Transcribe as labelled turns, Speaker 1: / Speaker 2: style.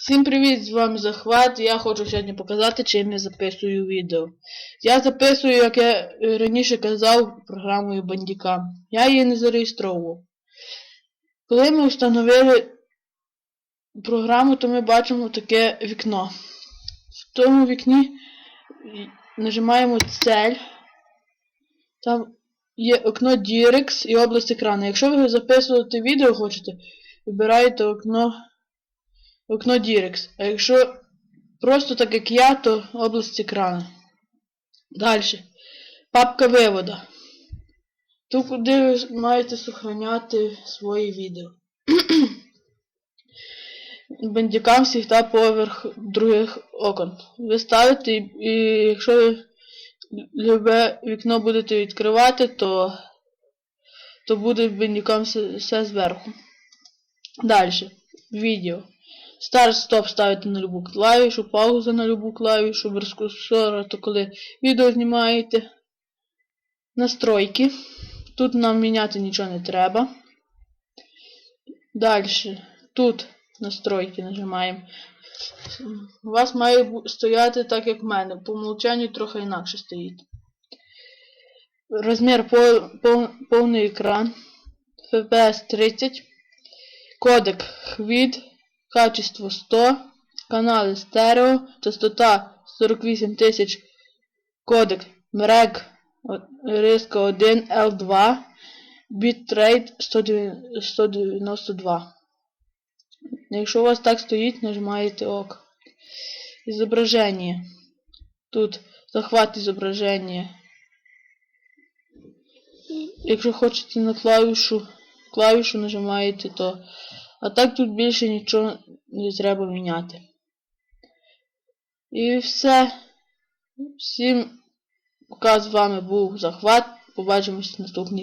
Speaker 1: Всім привіт, з вами Захват. Я хочу сьогодні показати, чим я записую відео. Я записую, як я е, раніше казав, програмою Bandicam. Я її не зареєстровував. Коли ми встановили програму, то ми бачимо таке вікно. В тому вікні нажимаємо цель. Там є окно Direct і область екрану. Якщо ви записувати відео хочете, вибираєте окно окно Direct. А якщо просто так як я, то область екрану. Далі. Папка вивода. Тут куди ви маєте сохраняти свої відео. Бандикам завжди поверх других окон. Ви ставите і, якщо ви любе вікно будете відкривати, то, то буде бандикам все, все зверху. Далі. Відео. Старт стоп ставите на любу клавішу, пауза на любу клавішу, берскурсора, то коли відео знімаєте. Настройки. Тут нам міняти нічого не треба. Далі. Тут настройки нажимаємо. У вас має стояти так, як в мене. По умовчанню трохи інакше стоїть. Розмір пов, пов, повний екран. FPS 30. Кодек хвід. Качество 100. Канали стерео. Частота 48 тисяч. Кодек MEREG риска 1 L2. Бітрейт 192. Якщо у вас так стоїть, нажимаєте ОК. Изображение. Тут захват изображения. Якщо хочете на клавішу, клавішу нажимаєте, то. А так тут більше нічого не треба міняти. І все. Всім пока з вами був захват. Побачимось в наступній